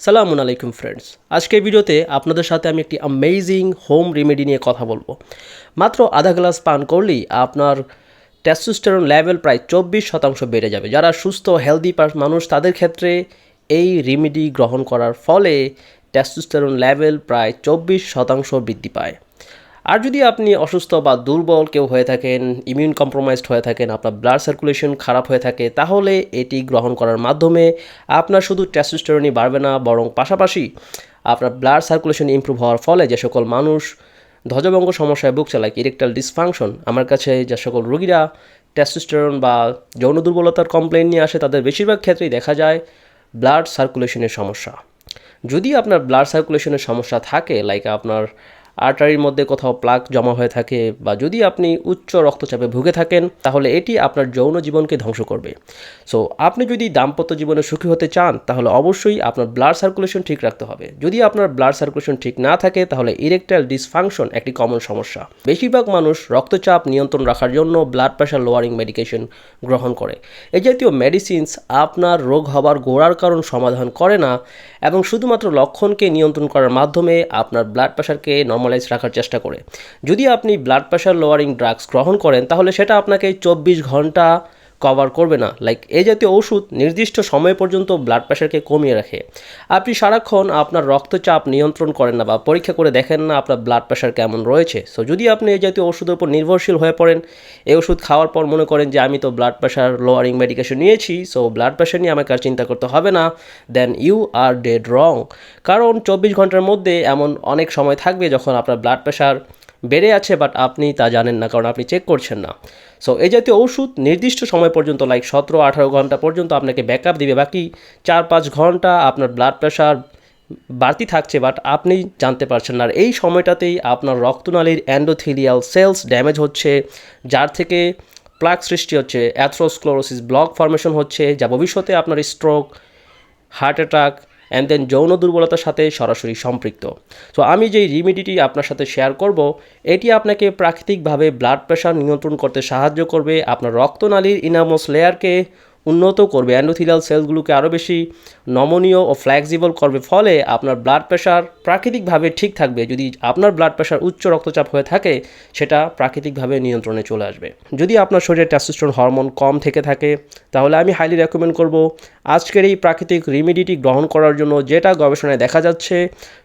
সালামুন আলাইকুম ফ্রেন্ডস আজকের ভিডিওতে আপনাদের সাথে আমি একটি অ্যামেজিং হোম রেমেডি নিয়ে কথা বলব। মাত্র আধা গ্লাস পান করলেই আপনার টেস্টোস্টেরন লেভেল প্রায় চব্বিশ শতাংশ বেড়ে যাবে। যারা সুস্থ হেলদি মানুষ, তাদের ক্ষেত্রে এই রেমেডি গ্রহণ করার ফলে টেস্টোস্টেরন লেভেল প্রায় চব্বিশ শতাংশ বৃদ্ধি পায়। আর যদি আপনি অসুস্থ বা দুর্বল কেউ হয়ে থাকেন ইমিউন কম্প্রোমাইজড হয়ে থাকেন, আপনার ব্লাড সার্কুলেশন খারাপ হয়ে থাকে, তাহলে এটি গ্রহণ করার মাধ্যমে আপনার শুধু টেস্টোস্টেরনই বাড়বে না, বরং পাশাপাশি আপনার ব্লাড সার্কুলেশন ইমপ্রুভ হওয়ার ফলে যে সকল মানুষ ধ্বজভঙ্গ সমস্যায় ভুগছে লাইক ইরেকটাল ডিসফাংশন আমার কাছে যে সকল রোগীরা টেস্টোস্টেরন বা যৌন দুর্বলতার কমপ্লেন নিয়ে আসে, তাদের বেশিরভাগ ক্ষেত্রেই দেখা যায় ব্লাড সার্কুলেশনের সমস্যা। যদি আপনার ব্লাড সার্কুলেশনের সমস্যা থাকে লাইক আপনার আর্টারির মধ্যে কোথাও প্লাক জমা হয়ে থাকে বা যদি আপনি উচ্চ রক্তচাপে ভুগে থাকেন, তাহলে এটি আপনার যৌন জীবনকে ধ্বংস করবে। সো আপনি যদি দাম্পত্য জীবনে সুখী হতে চান, তাহলে অবশ্যই আপনার ব্লাড সার্কুলেশন ঠিক রাখতে হবে। যদি আপনার ব্লাড সার্কুলেশন ঠিক না থাকে, তাহলে ইরেকটাইল ডিসফাংশন একটি কমন সমস্যা। বেশিরভাগ মানুষ রক্তচাপ নিয়ন্ত্রণ রাখার জন্য ব্লাড প্রেশার লোয়ারিং মেডিকেশন গ্রহণ করে। এই জাতীয় মেডিসিনস আপনার রোগ হবার গোড়ার কারণ সমাধান করে না এবং শুধুমাত্র লক্ষণকে নিয়ন্ত্রণ করার মাধ্যমে আপনার ব্লাড প্রেশারকে নর্মালাইজ রাখার চেষ্টা করে। যদি আপনি ব্লাড প্রেশার লোয়ারিং ড্রাগস গ্রহণ করেন, তাহলে সেটা আপনাকে চব্বিশ ঘণ্টা কভার করবে না। লাইক এই জাতীয় ওষুধ নির্দিষ্ট সময় পর্যন্ত ব্লাড প্রেশারকে কমিয়ে রাখে। আপনি সারাক্ষণ আপনার রক্তচাপ নিয়ন্ত্রণ করেন না বা পরীক্ষা করে দেখেন না আপনার ব্লাড প্রেশার কেমন রয়েছে। সো যদি আপনি এই জাতীয় ওষুধের উপর নির্ভরশীল হয়ে পড়েন, এই ওষুধ খাওয়ার পর মনে করেন যে আমি তো ব্লাড প্রেশার লোয়ারিং মেডিকেশন নিয়েছি সো ব্লাড প্রেশার নিয়ে আমাকে আর চিন্তা করতে হবে না দেন ইউ আর ডেড রং কারণ চব্বিশ ঘণ্টার মধ্যে এমন অনেক সময় থাকবে যখন আপনার ব্লাড প্রেশার বেড়ে আছে বাট আপনি তা জানেন না, কারণ আপনি চেক করছেন না। সো এই জাতীয় ওষুধ নির্দিষ্ট সময় পর্যন্ত লাইক সতেরো, আঠারো ঘণ্টা পর্যন্ত আপনাকে ব্যাকআপ দিবে। বাকি চার, পাঁচ ঘণ্টা আপনার ব্লাড প্রেশার বাড়তি থাকছে বাট আপনি জানতে পারছেন না। আর এই সময়টাতেই আপনার রক্তনালীর অ্যান্ডোথিলিয়াল সেলস ড্যামেজ হচ্ছে, যার থেকে প্লাক সৃষ্টি হচ্ছে অ্যাথ্রোস্ক্লোরোসিস ব্লক ফর্মেশন হচ্ছে, যা ভবিষ্যতে আপনার stroke heart attack and then যৌন দুর্বলতার সাথে সরাসরি সম্পৃক্ত। সো আমি যেই রিমিডিটি আপনার সাথে শেয়ার করব, এটি আপনাকে প্রাকৃতিকভাবে ব্লাড প্রেশার নিয়ন্ত্রণ করতে সাহায্য করবে। আপনার রক্তনালীর ইনামোস লেয়ারকে উন্নত করবে। অ্যান্ডোথিলিয়াল সেলসগুলোকে আরও বেশি নমনীয় ও ফ্লেক্সিবল করবে। ফলে আপনার ব্লাড প্রেশার প্রাকৃতিকভাবে ঠিক থাকবে। যদি আপনার ব্লাড প্রেশার উচ্চ রক্তচাপ হয়ে থাকে, সেটা প্রাকৃতিকভাবে নিয়ন্ত্রণে চলে আসবে। যদি আপনার শরীরে টেস্টোস্টেরন হরমোন কম থেকে থাকে, তাহলে আমি হাইলি রেকমেন্ড করব আজকের এই প্রাকৃতিক রিমিডিটি গ্রহণ করার জন্য, যেটা গবেষণায় দেখা যাচ্ছে,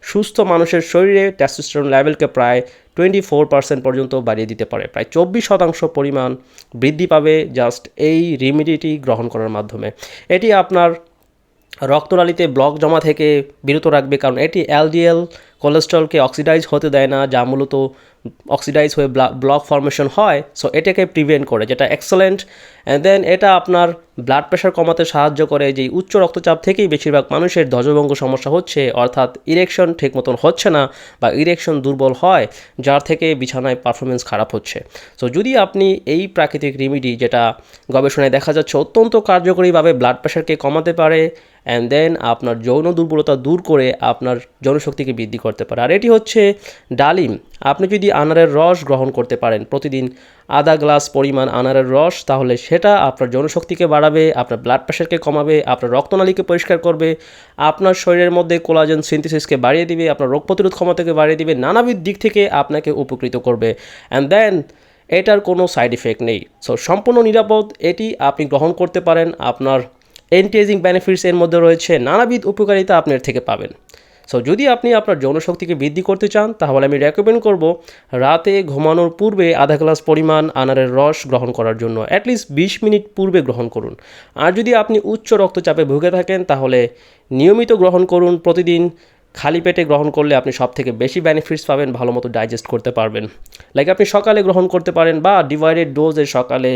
সুস্থ মানুষের শরীরে টেস্টোস্টেরন লেভেলকে প্রায় টোয়েন্টি ফোর পার্সেন্ট পর্যন্ত বাড়িয়ে দিতে পারে। প্রায় চব্বিশ শতাংশ পরিমাণ বৃদ্ধি পাবে জাস্ট এই রেমিডিটি গ্রহণ করার মাধ্যমে। এটি আপনার রক্তনালীতে ব্লক জমা থেকে বিরত রাখবে, কারণ এটি এলডিএল কোলেস্ট্রলকে অক্সিডাইজ হতে দেয় না, যা মূলত অক্সিডাইজ হয়ে ব্লক ফর্মেশন হয় সো এটাকে প্রিভেন্ট করে, যেটা এক্সেলেন্ট অ্যান্ড দেন এটা আপনার ব্লাড প্রেশার কমাতে সাহায্য করে যে উচ্চ রক্তচাপ থেকেই বেশিরভাগ মানুষের ধ্বজভঙ্গ সমস্যা হচ্ছে, অর্থাৎ ইরেকশন ঠিক মতন হচ্ছে না, বা ইরেকশন দুর্বল হয়, যার থেকে বিছানায় পারফরমেন্স খারাপ হচ্ছে। সো যদি আপনি এই প্রাকৃতিক রেমিডি যেটা গবেষণায় দেখা যাচ্ছে অত্যন্ত কার্যকরীভাবে ব্লাড প্রেশারকে কমাতে পারে অ্যান্ড দেন আপনার যৌন দুর্বলতা দূর করে আপনার যৌনশক্তিকে বৃদ্ধি করতে পারে। আর এটি হচ্ছে ডালিম। আপনি যদি আনারের রস গ্রহণ করতে পারেন প্রতিদিন আধা গ্লাস পরিমাণ আনারের রস, তাহলে সেটা আপনার জনশক্তিকে বাড়াবে, আপনার ব্লাড প্রেশারকে কমাবে, আপনার রক্তনালীকে পরিষ্কার করবে, আপনার শরীরের মধ্যে কোলাজেন সিনথেসিসকে বাড়িয়ে দিবে, আপনার রোগ প্রতিরোধ ক্ষমতাকে বাড়িয়ে দিবে, নানাবিধ দিক থেকে আপনাকে উপকৃত করবে। অ্যান্ড দেন এটার কোনো সাইড ইফেক্ট নেই। সো সম্পূর্ণ নিরাপদ, এটি আপনি গ্রহণ করতে পারেন, আপনার এন্টিএজিং বেনিফিটস এর মধ্যে রয়েছে, নানাবিধ উপকারিতা আপনার থেকে পাবেন। সো যদি আপনি আপনার যৌনশক্তিকে বৃদ্ধি করতে চান, তাহলে আমি রেকমেন্ড করব রাতে ঘুমানোর পূর্বে আধা গ্লাস পরিমাণ আনারের রস গ্রহণ করার জন্য অ্যাটলিস্ট বিশ মিনিট পূর্বে গ্রহণ করুন। আর যদি আপনি উচ্চ রক্তচাপে ভুগে থাকেন, তাহলে নিয়মিত গ্রহণ করুন। প্রতিদিন খালি পেটে গ্রহণ করলে আপনি সব থেকে বেশি বেনিফিটস পাবেন, ভালো মতো ডাইজেস্ট করতে পারবেন। লাইক আপনি সকালে গ্রহণ করতে পারেন বা ডিভাইডেড ডোজে সকালে,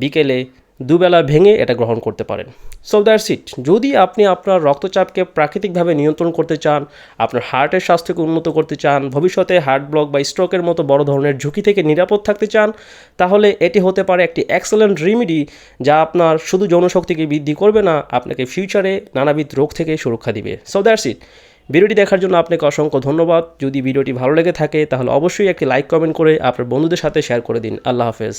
বিকেলে দুবেলা ভেঙে এটা গ্রহণ করতে পারেন। সো দ্যাটস ইট যদি আপনি আপনার রক্তচাপকে প্রাকৃতিকভাবে নিয়ন্ত্রণ করতে চান, আপনার হার্টের স্বাস্থ্যকে উন্নত করতে চান, ভবিষ্যতে হার্ট ব্লক বা স্ট্রোকের মতো বড় ধরনের ঝুঁকি থেকে নিরাপদ থাকতে চান, তাহলে এটি হতে পারে একটি এক্সেলেন্ট রেমিডি যা আপনার শুধু যৌনশক্তিকে বৃদ্ধি করবে না, আপনাকে ফিউচারে নানাবিধ রোগ থেকে সুরক্ষা দিবে। সো দ্যাটস ইট ভিডিওটি দেখার জন্য আপনাকে অসংখ্য ধন্যবাদ। যদি ভিডিওটি ভালো লেগে থাকে, তাহলে অবশ্যই একটি লাইক কমেন্ট করে আপনার বন্ধুদের সাথে শেয়ার করে দিন। আল্লাহ হাফেজ।